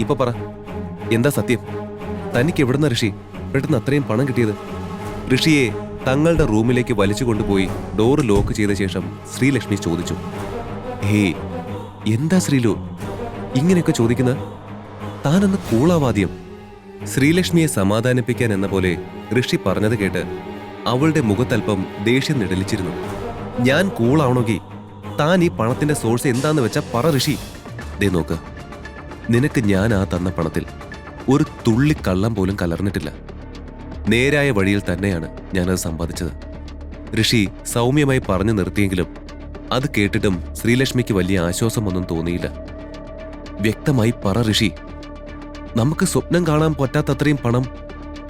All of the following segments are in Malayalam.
ഇപ്പൊ പറ. എന്താ സത്യം? തനിക്ക് എവിടുന്ന ഋഷി? പെട്ടെന്ന് അത്രയും പണം കിട്ടിയത്? ഋഷിയെ തങ്ങളുടെ റൂമിലേക്ക് വലിച്ചു കൊണ്ടുപോയി ഡോറ് ലോക്ക് ചെയ്ത ശേഷം ശ്രീലക്ഷ്മി ചോദിച്ചു. ഹേ എന്താ ശ്രീലു? ഇങ്ങനെയൊക്കെ ചോദിക്കുന്ന? താനൊന്ന് കൂളാവാദ്യം. ശ്രീലക്ഷ്മിയെ സമാധാനിപ്പിക്കാൻ എന്ന പോലെ ഋഷി പറഞ്ഞത് കേട്ട് അവളുടെ മുഖത്തൽപ്പം ദേഷ്യം നിഴലിച്ചിരുന്നു. ഞാൻ കൂളാവണമെങ്കിൽ താൻ ഈ പണത്തിന്റെ സോഴ്സ് എന്താന്ന് വെച്ചാൽ പറ ഋഷി. ദേ നോക്ക്. നിനക്ക് ഞാൻ ആ തന്ന പണത്തിൽ ഒരു തുള്ളി കള്ളം പോലും കലർന്നിട്ടില്ല. നേരായ വഴിയിൽ തന്നെയാണ് ഞാനത് സമ്പാദിച്ചത്. ഋഷി സൗമ്യമായി പറഞ്ഞു നിർത്തിയെങ്കിലും അത് കേട്ടിട്ടും ശ്രീലക്ഷ്മിക്ക് വലിയ ആശ്വാസമൊന്നും തോന്നിയില്ല. വ്യക്തമായി പറ ഋഷി നമുക്ക് സ്വപ്നം കാണാൻ പറ്റാത്തത്രയും പണം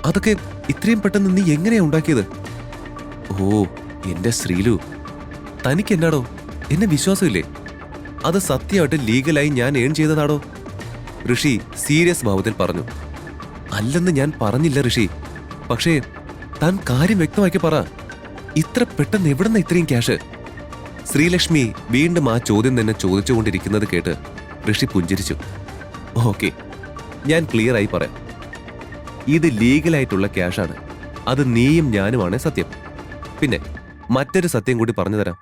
അതൊക്കെ ഇത്രയും പെട്ടെന്ന് നീ എങ്ങനെയാ ഉണ്ടാക്കിയത്? ഓ എന്റെ ശ്രീലു തനിക്ക് എന്നാടോ? എന്നെ വിശ്വാസമില്ലേ? അത് സത്യമായിട്ട് ലീഗലായി ഞാൻ ഏൺ ചെയ്തതാടോ? ഋഷി സീരിയസ് ഭാവത്തിൽ പറഞ്ഞു അല്ലെന്ന് ഞാൻ പറഞ്ഞില്ല ഋഷി. പക്ഷേ താൻ കാര്യം വ്യക്തമാക്കി പറ. ഇത്ര പെട്ടെന്ന് എവിടുന്ന ഇത്രയും ക്യാഷ്? ശ്രീലക്ഷ്മി വീണ്ടും ആ ചോദ്യം തന്നെ ചോദിച്ചുകൊണ്ടിരിക്കുന്നത് കേട്ട് ഋഷി പുഞ്ചിരിച്ചു. ഓക്കെ ഞാൻ ക്ലിയർ ആയി പറയാം. ഇത് ലീഗലായിട്ടുള്ള ക്യാഷാണ്. അത് നീയും ഞാനുമാണ് സത്യം. പിന്നെ മറ്റൊരു സത്യം കൂടി പറഞ്ഞു തരാം.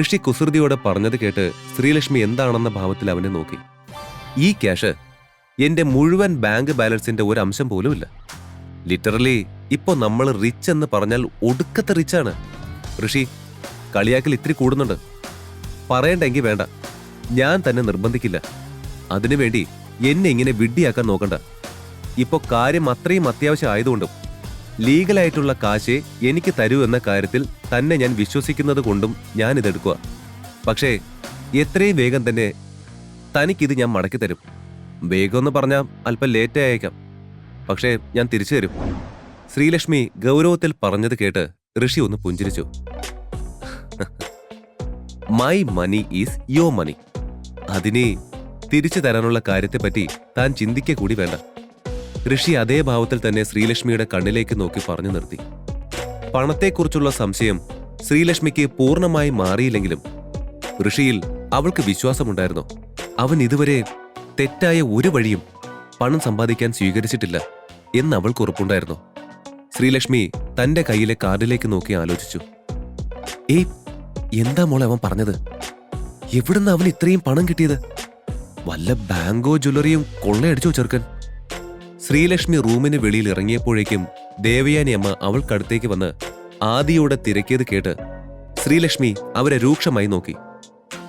ഋഷി കുസൃതിയോടെ പറഞ്ഞത് കേട്ട് ശ്രീലക്ഷ്മി എന്താണെന്ന ഭാവത്തിൽ അവനെ നോക്കി. ഈ ക്യാഷ് എന്റെ മുഴുവൻ ബാങ്ക് ബാലൻസിന്റെ ഒരു അംശം പോലും ഇല്ല. ലിറ്ററലി ഇപ്പോ നമ്മൾ റിച്ച് എന്ന് പറഞ്ഞാൽ ഒടുക്കത്തെ റിച്ചാണ് ഋഷി കളിയാക്കൽ ഇത്തിരി കൂടുന്നുണ്ട്. പറയണ്ടെങ്കിൽ വേണ്ട. ഞാൻ തന്നെ നിർബന്ധിക്കില്ല. അതിനുവേണ്ടി എന്നെ ഇങ്ങനെ വിഡ്ഡിയാക്കാൻ നോക്കണ്ട. ഇപ്പോ കാര്യം അത്രയും അത്യാവശ്യം ആയതുകൊണ്ടും ലീഗലായിട്ടുള്ള കാശ് എനിക്ക് തരൂ എന്ന കാര്യത്തിൽ തന്നെ ഞാൻ വിശ്വസിക്കുന്നത് കൊണ്ടും ഞാനിതെടുക്കുക പക്ഷേ എത്രയും വേഗം തന്നെ തനിക്കിത് ഞാൻ മടക്കി തരും. വേഗം എന്ന് പറഞ്ഞാൽ അല്പം ലേറ്റ് ആയേക്കാം. പക്ഷേ ഞാൻ തിരിച്ചു തരും. ശ്രീലക്ഷ്മി ഗൗരവത്തിൽ പറഞ്ഞത് കേട്ട് ഋഷി ഒന്ന് പുഞ്ചിരിച്ചു. മൈ മണി ഈസ് യോ മണി അതിനെ തിരിച്ചു തരാനുള്ള കാര്യത്തെപ്പറ്റി താൻ ചിന്തിക്ക കൂടി വേണ്ട. ഋഷി അതേ ഭാവത്തിൽ തന്നെ ശ്രീലക്ഷ്മിയുടെ കണ്ണിലേക്ക് നോക്കി പറഞ്ഞു നിർത്തി. പണത്തെക്കുറിച്ചുള്ള സംശയം ശ്രീലക്ഷ്മിക്ക് പൂർണമായി മാറിയില്ലെങ്കിലും ഋഷിയിൽ അവൾക്ക് വിശ്വാസമുണ്ടായിരുന്നു? അവൻ ഇതുവരെ തെറ്റായ ഒരു വഴിയും പണം സമ്പാദിക്കാൻ സ്വീകരിച്ചിട്ടില്ല എന്ന് അവൾക്ക് ഉറപ്പുണ്ടായിരുന്നു. ശ്രീലക്ഷ്മി തന്റെ കയ്യിലെ കാർഡിലേക്ക് നോക്കി ആലോചിച്ചു. ഏയ് എന്താ മോളെ അവൻ പറഞ്ഞത്? എവിടുന്ന് അവൻ ഇത്രയും പണം കിട്ടിയത്? വല്ല ബാങ്കോ ജ്വല്ലറിയും കൊള്ളയടിച്ചോ ചെറുക്കൻ? ശ്രീലക്ഷ്മി റൂമിന് വെളിയിൽ ഇറങ്ങിയപ്പോഴേക്കും ദേവയാനി അമ്മ അവൾക്കടുത്തേക്ക് വന്ന് ആദിയോടെ തിരക്കിയത് കേട്ട് ശ്രീലക്ഷ്മി അവരെ രൂക്ഷമായി നോക്കി.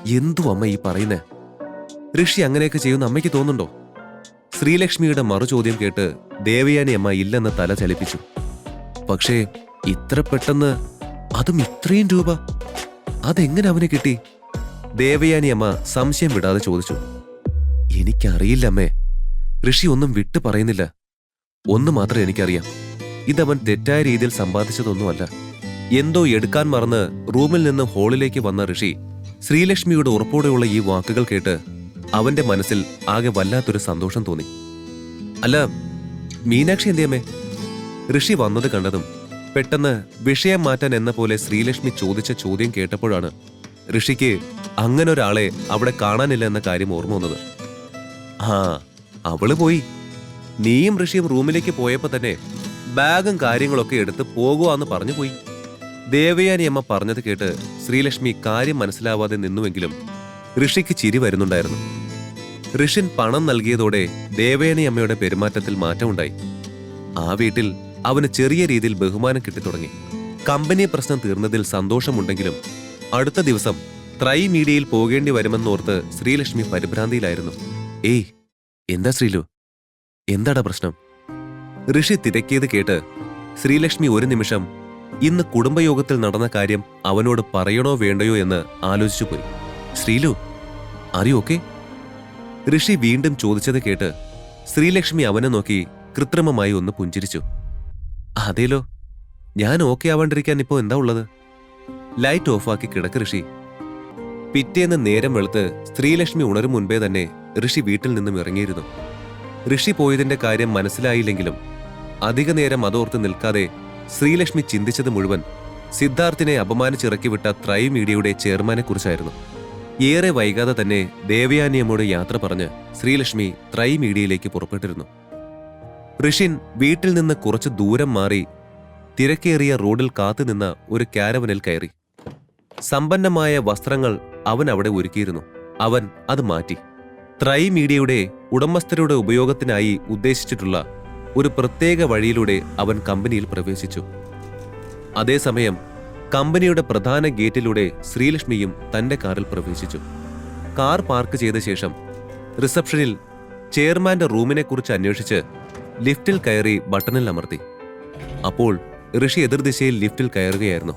എന്തു അമ്മ ഈ പറയുന്നേ? ഋഷി അങ്ങനെയൊക്കെ ചെയ്യുന്ന അമ്മയ്ക്ക് തോന്നുന്നുണ്ടോ? ശ്രീലക്ഷ്മിയുടെ മറുചോദ്യം കേട്ട് ദേവയാനി അമ്മ ഇല്ലെന്ന് തല ചലിപ്പിച്ചു. പക്ഷേ ഇത്ര പെട്ടെന്ന് അതും ഇത്രയും രൂപ? അതെങ്ങനെ അവനെ കിട്ടി? ദേവയാനി അമ്മ സംശയം വിടാതെ ചോദിച്ചു. എനിക്കറിയില്ല അമ്മേ. ഋഷി ഒന്നും വിട്ടു പറയുന്നില്ല. ഒന്ന് മാത്രം എനിക്കറിയാം. ഇതവൻ തെറ്റായ രീതിയിൽ സമ്പാദിച്ചതൊന്നുമല്ല. എന്തോ എടുക്കാൻ മറന്ന് റൂമിൽ നിന്ന് ഹാളിലേക്ക് വന്ന ഋഷി ശ്രീലക്ഷ്മിയുടെ ഉറപ്പോടെയുള്ള ഈ വാക്കുകൾ കേട്ട് അവന്റെ മനസ്സിൽ ആകെ വല്ലാത്തൊരു സന്തോഷം തോന്നി. അല്ല മീനാക്ഷി എന്തിയമ്മേ? ഋഷി വന്നത് കണ്ടതും പെട്ടെന്ന് വിഷയം മാറ്റാൻ എന്ന പോലെ ശ്രീലക്ഷ്മി ചോദിച്ച ചോദ്യം കേട്ടപ്പോഴാണ് ഋഷിക്ക് അങ്ങനെ ഒരാളെ അവിടെ കാണാനില്ല എന്ന കാര്യം ഓർമ്മ വന്നത്. ആ അവൾ പോയി. നീയും ഋഷിയും റൂമിലേക്ക് പോയപ്പോ തന്നെ ബാഗും കാര്യങ്ങളൊക്കെ എടുത്ത് പോകുവാന്ന് പറഞ്ഞു പോയി. ദേവയാനി അമ്മ പറഞ്ഞത് കേട്ട് ശ്രീലക്ഷ്മി കാര്യം മനസ്സിലാവാതെ നിന്നുവെങ്കിലും ഋഷിക്ക് ചിരി വരുന്നുണ്ടായിരുന്നു. ഋഷിൻ പണം നൽകിയതോടെ ദേവേനയമ്മയുടെ അമ്മയുടെ പെരുമാറ്റത്തിൽ മാറ്റമുണ്ടായി. ആ വീട്ടിൽ അവന് ചെറിയ രീതിയിൽ ബഹുമാനം കിട്ടിത്തുടങ്ങി. കമ്പനി പ്രശ്നം തീർന്നതിൽ സന്തോഷമുണ്ടെങ്കിലും അടുത്ത ദിവസം ത്രൈ മീഡിയയിൽ പോകേണ്ടി വരുമെന്നോർത്ത് ശ്രീലക്ഷ്മി പരിഭ്രാന്തിയിലായിരുന്നു. ഏയ് എന്താ ശ്രീലു? എന്താടാ പ്രശ്നം? ഋഷി തിരക്കിയത് കേട്ട് ശ്രീലക്ഷ്മി ഒരു നിമിഷം ഇന്ന് കുടുംബയോഗത്തിൽ നടന്ന കാര്യം അവനോട് പറയണോ വേണ്ടയോ എന്ന് ആലോചിച്ചു പോയി ശ്രീലു അറിയോ ഓക്കെ? ഋഷി വീണ്ടും ചോദിച്ചത് കേട്ട് ശ്രീലക്ഷ്മി അവനെ നോക്കി കൃത്രിമമായി ഒന്ന് പുഞ്ചിരിച്ചു. അതേലോ ഞാൻ ഓക്കെ ആവാണ്ടിരിക്കാൻ ഇപ്പോൾ എന്താ ഉള്ളത്? ലൈറ്റ് ഓഫാക്കി കിടക്ക് ഋഷി. പിറ്റേന്ന് നേരം വെളുത്ത് സ്ത്രീലക്ഷ്മി ഉണരും മുൻപേ തന്നെ ഋഷി വീട്ടിൽ നിന്നും ഇറങ്ങിയിരുന്നു. ഋഷി പോയതിന്റെ കാര്യം മനസ്സിലായില്ലെങ്കിലും അധിക നേരം അതോർത്ത് നിൽക്കാതെ ശ്രീലക്ഷ്മി ചിന്തിച്ചത് മുഴുവൻ സിദ്ധാർത്ഥിനെ അപമാനിച്ചിറക്കിവിട്ട ത്രൈ മീഡിയയുടെ ചെയർമാനെ കുറിച്ചായിരുന്നു. ഏറെ വൈകാതെ തന്നെ ദേവയാനിയമ്മോട് യാത്ര പറഞ്ഞ് ശ്രീലക്ഷ്മി ത്രൈ മീഡിയയിലേക്ക് പുറപ്പെട്ടിരുന്നു. ഋഷിൻ വീട്ടിൽ നിന്ന് കുറച്ച് ദൂരം മാറി തിരക്കേറിയ റോഡിൽ കാത്തുനിന്ന ഒരു കാരവനിൽ കയറി. സമ്പന്നമായ വസ്ത്രങ്ങൾ അവൻ അവിടെ ഒരുക്കിയിരുന്നു. അവൻ അത് മാറ്റി. ത്രൈ മീഡിയയുടെ ഉടമസ്ഥരുടെ ഉപയോഗത്തിനായി ഉദ്ദേശിച്ചിട്ടുള്ള ഒരു പ്രത്യേക വഴിയിലൂടെ അവൻ കമ്പനിയിൽ പ്രവേശിച്ചു. അതേസമയം കമ്പനിയുടെ പ്രധാന ഗേറ്റിലൂടെ ശ്രീലക്ഷ്മിയും തന്റെ കാറിൽ പ്രവേശിച്ചു. കാർ പാർക്ക് ചെയ്ത ശേഷം റിസപ്ഷനിൽ ചെയർമാന്റെ റൂമിനെക്കുറിച്ച് അന്വേഷിച്ച് ലിഫ്റ്റിൽ കയറി ബട്ടണിൽ അമർത്തി. അപ്പോൾ ഋഷി എതിർദിശയിൽ ലിഫ്റ്റിൽ കയറുകയായിരുന്നു.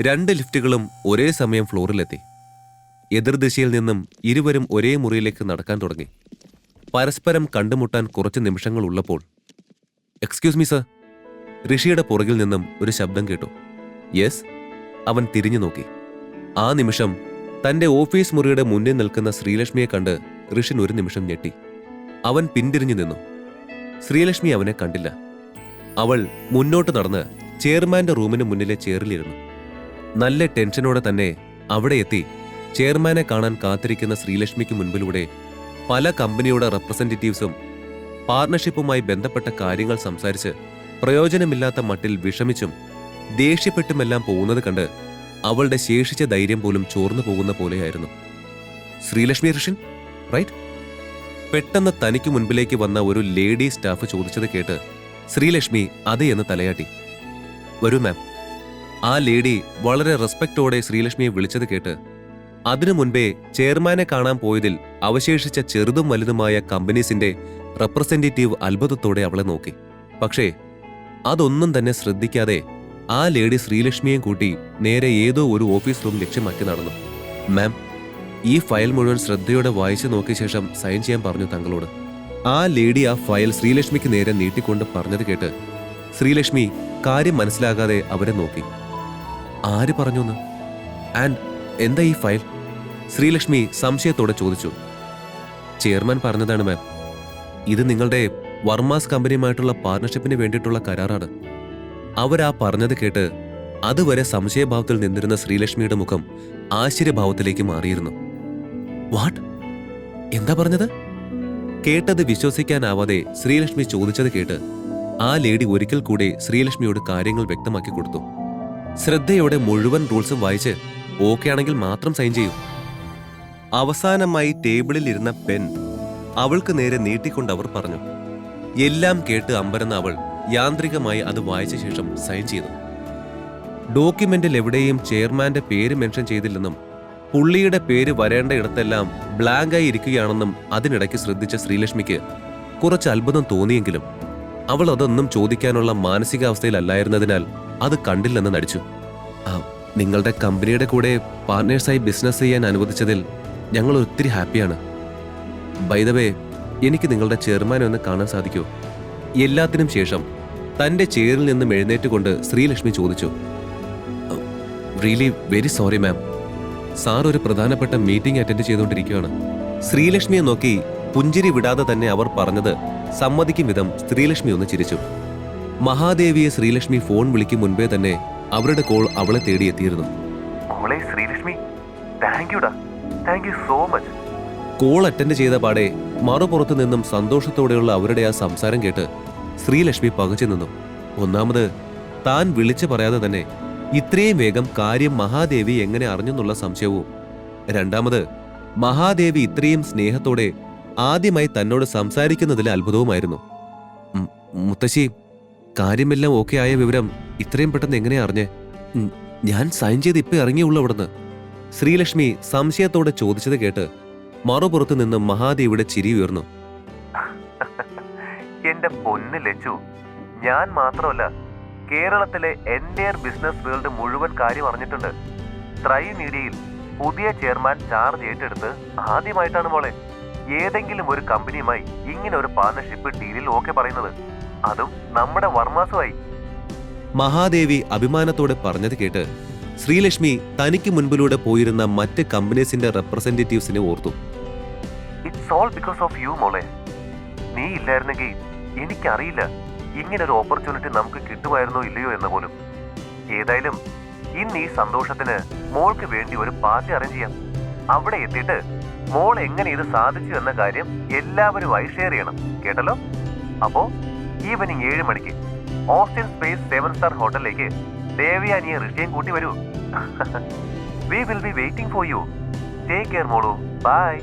രണ്ട് ലിഫ്റ്റുകളും ഒരേ സമയം ഫ്ലോറിലെത്തി. എതിർദിശയിൽ നിന്നും ഇരുവരും ഒരേ മുറിയിലേക്ക് നടക്കാൻ തുടങ്ങി. പരസ്പരം കണ്ടുമുട്ടാൻ കുറച്ച് നിമിഷങ്ങൾ ഉള്ളപ്പോൾ എക്സ്ക്യൂസ് മീ സർ ഋഷിയുടെ പുറകിൽ നിന്നും ഒരു ശബ്ദം കേട്ടു. യെസ് അവൻ തിരിഞ്ഞു നോക്കി. ആ നിമിഷം തന്റെ ഓഫീസ് മുറിയുടെ മുന്നിൽ നിൽക്കുന്ന ശ്രീലക്ഷ്മിയെ കണ്ട് ഋഷിൻ ഒരു നിമിഷം ഞെട്ടി. അവൻ പിന്തിരിഞ്ഞു നിന്നു. ശ്രീലക്ഷ്മി അവനെ കണ്ടില്ല. അവൾ മുന്നോട്ട് നടന്ന് ചെയർമാന്റെ റൂമിന് മുന്നിലെ ചെയറിലിരുന്നു. നല്ല ടെൻഷനോടെ തന്നെ അവിടെ എത്തി ചെയർമാനെ കാണാൻ കാത്തിരിക്കുന്ന ശ്രീലക്ഷ്മിക്ക് മുൻപിലൂടെ പല കമ്പനിയുടെ റെപ്രസെന്റേറ്റീവ്സും പാർട്ണർഷിപ്പുമായി ബന്ധപ്പെട്ട കാര്യങ്ങൾ സംസാരിച്ച് പ്രയോജനമില്ലാത്ത മട്ടിൽ വിഷമിച്ചും ദേഷ്യപ്പെട്ടുമെല്ലാം പോകുന്നത് കണ്ട് അവളുടെ ശേഷിച്ച ധൈര്യം പോലും ചോർന്നു പോകുന്ന പോലെയായിരുന്നു. ശ്രീലക്ഷ്മി ഋഷൻ റൈറ്റ് പെട്ടെന്ന് തനിക്ക് മുൻപിലേക്ക് വന്ന ഒരു ലേഡി സ്റ്റാഫ് ചോദിച്ചത് കേട്ട് ശ്രീലക്ഷ്മി അതെ എന്ന് തലയാട്ടി. വരൂ മാം ആ ലേഡി വളരെ റെസ്പെക്റ്റോടെ ശ്രീലക്ഷ്മിയെ വിളിച്ചത് കേട്ട് അതിനു മുൻപേ ചെയർമാനെ കാണാൻ പോയതിൽ അവശേഷിച്ച ചെറുതും വലുതുമായ കമ്പനീസിന്റെ റെപ്രസെന്റേറ്റീവ് അത്ഭുതത്തോടെ അവളെ നോക്കി. പക്ഷേ അതൊന്നും തന്നെ ശ്രദ്ധിക്കാതെ ആ ലേഡി ശ്രീലക്ഷ്മിയെയും കൂട്ടി നേരെ ഏതോ ഒരു ഓഫീസ് റൂം ലക്ഷ്യമാക്കി നടന്നു. മാം ഈ ഫയൽ മുഴുവൻ ശ്രദ്ധയോടെ വായിച്ചു നോക്കിയ ശേഷം സൈൻ ചെയ്യാൻ പറഞ്ഞു തങ്ങളോട്. ആ ലേഡി ആ ഫയൽ ശ്രീലക്ഷ്മിക്ക് നേരെ നീട്ടിക്കൊണ്ട് പറഞ്ഞത് കേട്ട് ശ്രീലക്ഷ്മി കാര്യം മനസ്സിലാകാതെ അവരെ നോക്കി. ആര് പറഞ്ഞുന്ന്? ആൻഡ് എന്താ ഈ ഫയൽ? ശ്രീലക്ഷ്മി സംശയത്തോടെ ചോദിച്ചു. ചെയർമാൻ പറഞ്ഞതാണ് മാം. ഇത് നിങ്ങളുടെ വർമാസ് കമ്പനിയുമായിട്ടുള്ള പാർട്ണർഷിപ്പിന് വേണ്ടിയിട്ടുള്ള കരാറാണ്. അവരാ പറഞ്ഞത് കേട്ട് അതുവരെ സംശയഭാവത്തിൽ നിന്നിരുന്ന ശ്രീലക്ഷ്മിയുടെ മുഖം ആശ്ചര്യഭാവത്തിലേക്ക് മാറിയിരുന്നു. വാട്ട്? എന്താ പറഞ്ഞത്? കേട്ടത് വിശ്വസിക്കാനാവാതെ ശ്രീലക്ഷ്മി ചോദിച്ചത് കേട്ട് ആ ലേഡി ഒരിക്കൽ കൂടി ശ്രീലക്ഷ്മിയോട് കാര്യങ്ങൾ വ്യക്തമാക്കി കൊടുത്തു. ശ്രദ്ധയോടെ മുഴുവൻ റൂൾസും വായിച്ച് ഓക്കെ ആണെങ്കിൽ മാത്രം സൈൻ ചെയ്യൂ. അവസാനമായി ടേബിളിൽ ഇരുന്ന പെൻ അവൾക്ക് നേരെ നീട്ടിക്കൊണ്ട് അവർ പറഞ്ഞു. എല്ലാം കേട്ട് അമ്പരന്ന അവൾ യാന്ത്രികമായി അത് വായിച്ച ശേഷം സൈൻ ചെയ്തു. ഡോക്യുമെന്റിൽ എവിടെയും ചെയർമാന്റെ പേര് മെൻഷൻ ചെയ്തില്ലെന്നും പുള്ളിയുടെ പേര് വരേണ്ട ഇടത്തെല്ലാം ബ്ലാങ്കായി ഇരിക്കുകയാണെന്നും അതിനിടയ്ക്ക് ശ്രദ്ധിച്ച ശ്രീലക്ഷ്മിക്ക് കുറച്ച് അത്ഭുതം തോന്നിയെങ്കിലും അവൾ അതൊന്നും ചോദിക്കാനുള്ള മാനസികാവസ്ഥയിലല്ലായിരുന്നതിനാൽ അത് കണ്ടില്ലെന്ന് നടിച്ചു. നിങ്ങളുടെ കമ്പനിയുടെ കൂടെ പാർട്ട്നേഴ്സായി ബിസിനസ് ചെയ്യാൻ അനുവദിച്ചതിൽ ഞങ്ങൾ ഒത്തിരി ഹാപ്പിയാണ് ബൈദവേ എനിക്ക് നിങ്ങളുടെ ചെയർമാനെ ഒന്ന് കാണാൻ സാധിക്കൂ. എല്ലാത്തിനും ശേഷം തന്റെ ചെയറിൽ നിന്നും എഴുന്നേറ്റുകൊണ്ട് ശ്രീലക്ഷ്മി ചോദിച്ചു really very sorry ma'am sir ഒരു പ്രധാനപ്പെട്ട മീറ്റിംഗ് അറ്റൻഡ് ചെയ്തുകൊണ്ടിരിക്കുകയാണ്. ശ്രീലക്ഷ്മിയെ നോക്കി പുഞ്ചിരി വിടാതെ തന്നെ അവർ പറഞ്ഞത് സമ്മതിക്കും വിധം ശ്രീലക്ഷ്മി ഒന്ന് ചിരിച്ചു. മഹാദേവിയെ ശ്രീലക്ഷ്മി ഫോൺ വിളിക്കും മുൻപേ തന്നെ അവരുടെ കോൾ അവളെ തേടിയെത്തിയിരുന്നു മോളെ Sreelakshmi thank യുടാ thank you so much call attend ചെയ്ത പാടെ മറുപുറത്തു നിന്നും സന്തോഷത്തോടെയുള്ള അവരുടെ ആ സംസാരം കേട്ട് ശ്രീലക്ഷ്മി പകച്ചു നിന്നു. ഒന്നാമത് താൻ വിളിച്ചു പറയാതെ തന്നെ ഇത്രയും വേഗം കാര്യം മഹാദേവി എങ്ങനെ അറിഞ്ഞെന്നുള്ള സംശയവും. രണ്ടാമത് മഹാദേവി ഇത്രയും സ്നേഹത്തോടെ ആദ്യമായി തന്നോട് സംസാരിക്കുന്നതിൽ അത്ഭുതവുമായിരുന്നു. മുത്തശ്ശി കാര്യമെല്ലാം ഓക്കെ ആയ വിവരം ഇത്രയും പെട്ടെന്ന് എങ്ങനെ അറിഞ്ഞേ? ഞാൻ സൈൻ ചെയ്ത് ഇപ്പൊ ഇറങ്ങിയുള്ളൂ അവിടുന്ന്. ശ്രീലക്ഷ്മി സംശയത്തോടെ ചോദിച്ചത് കേട്ട് മറുപുറത്തു നിന്ന് മഹാദേവിയുടെ ചിരി ഉയർന്നു. എന്റെ പൊന്ന് ലച്ചു. ഞാൻ മാത്രമല്ല കേരളത്തിലെ എന്റെ ബിസിനസ് വേൾഡ് മുഴുവൻ കാര്യം അറിഞ്ഞിട്ടുണ്ട്. ത്രൈ മീഡിയയിൽ പുതിയ ചെയർമാൻ ചാർജ് ഏറ്റെടുത്ത് ആദ്യമായിട്ടാണ് മോളെ. ഏതെങ്കിലും ഒരു കമ്പനിയുമായി ഇങ്ങനെ ഒരു പാർട്ണർഷിപ്പ് ഡീലിൽ ഓക്കെ പറയുന്നത്. അതും നമ്മുടെ വർമാസുമായി. മഹാദേവി അഭിമാനത്തോടെ പറഞ്ഞത് കേട്ട് ശ്രീലക്ഷ്മി തനിക്ക് മുൻപിലൂടെ പോയിരുന്ന മറ്റ് കമ്പനീസിന്റെ റെപ്രസെന്റേറ്റീവ്സിനെ ഓർത്തു. It's all because of you മോളെ. നീ ഇല്ലായിരുന്നെങ്കിൽ എനിക്കറിയില്ല. ഇങ്ങനെ ഒരു ഓപ്പർച്യൂണിറ്റി നമുക്ക് കിട്ടുമായിരുന്നോ ഇല്ലയോ എന്ന് പോലും. ഏതായാലും ഇന്ന് ഈ സന്തോഷത്തിന് മോൾക്ക് വേണ്ടി ഒരു പാർട്ടി അറേഞ്ച് ചെയ്യാം. അവിടെ എത്തിയിട്ട് മോൾ എങ്ങനെ ഇത് സാധിച്ചു എന്ന കാര്യം എല്ലാവരുമായി ഷെയർ ചെയ്യണം. കേട്ടല്ലോ? അപ്പോ ഈവനിങ് ഏഴ് മണിക്ക് ഓസ്റ്റിൻ സ്പേസ് സെവൻ സ്റ്റാർ ഹോട്ടലിലേക്ക് ദേവയാനിയെ ഋഷിയും കൂട്ടി വരൂ. We will be waiting for you take care മോളു. ബൈ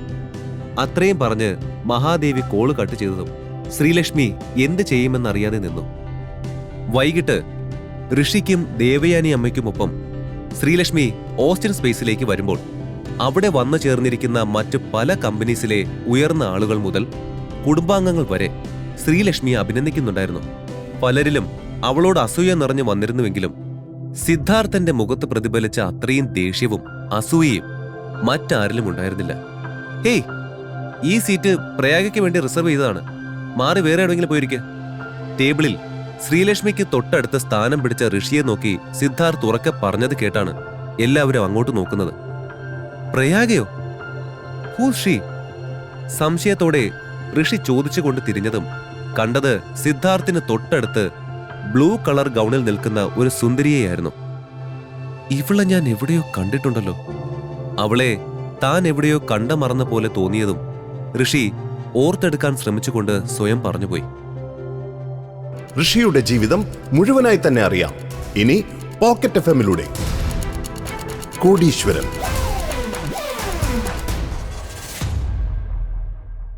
അത്രയും പറഞ്ഞ് മഹാദേവി കോൾ കട്ട് ചെയ്തതും ശ്രീലക്ഷ്മി എന്ത് ചെയ്യുമെന്നറിയാതെ നിന്നു. വൈകിട്ട് ഋഷിക്കും ദേവയാനി അമ്മയ്ക്കുമൊപ്പം ശ്രീലക്ഷ്മി ഓസ്റ്റിൻ സ്പേസിലേക്ക് വരുമ്പോൾ അവിടെ വന്നു ചേർന്നിരിക്കുന്ന മറ്റ് പല കമ്പനീസിലെ ഉയർന്ന ആളുകൾ മുതൽ കുടുംബാംഗങ്ങൾ വരെ ശ്രീലക്ഷ്മിയെ അഭിനന്ദിക്കുന്നുണ്ടായിരുന്നു. പലരിലും അവളോട് അസൂയ നിറഞ്ഞു വന്നിരുന്നുവെങ്കിലും സിദ്ധാർത്ഥന്റെ മുഖത്ത് പ്രതിഫലിച്ച അത്രയും ദേഷ്യവും അസൂയയും മറ്റാരിലും ഉണ്ടായിരുന്നില്ല ഹേയ് ഈ സീറ്റ് പ്രയാഗയ്ക്ക് വേണ്ടി റിസർവ് ചെയ്തതാണ്. മാറി വേറെ എവിടെയെങ്കിലും പോയിരിക്കെ? ടേബിളിൽ ശ്രീലക്ഷ്മിക്ക് തൊട്ടടുത്ത സ്ഥാനം പിടിച്ച ഋഷിയെ നോക്കി സിദ്ധാർത്ഥ് ഉറക്കെ പറഞ്ഞത് കേട്ടാണ് എല്ലാവരും അങ്ങോട്ട് നോക്കുന്നത്. പ്രയാഗയോ? ഷീ സംശയത്തോടെ ഋഷി ചോദിച്ചുകൊണ്ട് തിരിഞ്ഞതും കണ്ടത് സിദ്ധാർത്ഥിന് തൊട്ടടുത്ത് ബ്ലൂ കളർ ഗൗണിൽ നിൽക്കുന്ന ഒരു സുന്ദരിയെയായിരുന്നു. ഇവളെ ഞാൻ എവിടെയോ കണ്ടിട്ടുണ്ടല്ലോ. അവളെ താൻ എവിടെയോ കണ്ട മറന്ന പോലെ തോന്നിയതും ഋഷി ഓർത്തെടുക്കാൻ ശ്രമിച്ചുകൊണ്ട് സ്വയം പറഞ്ഞുപോയി. ഋഷിയുടെ ജീവിതം മുഴുവനായി തന്നെ അറിയാം. ഇനി പോക്കറ്റ് എഫ് എമ്മിലൂടെ കോടീശ്വരൻ.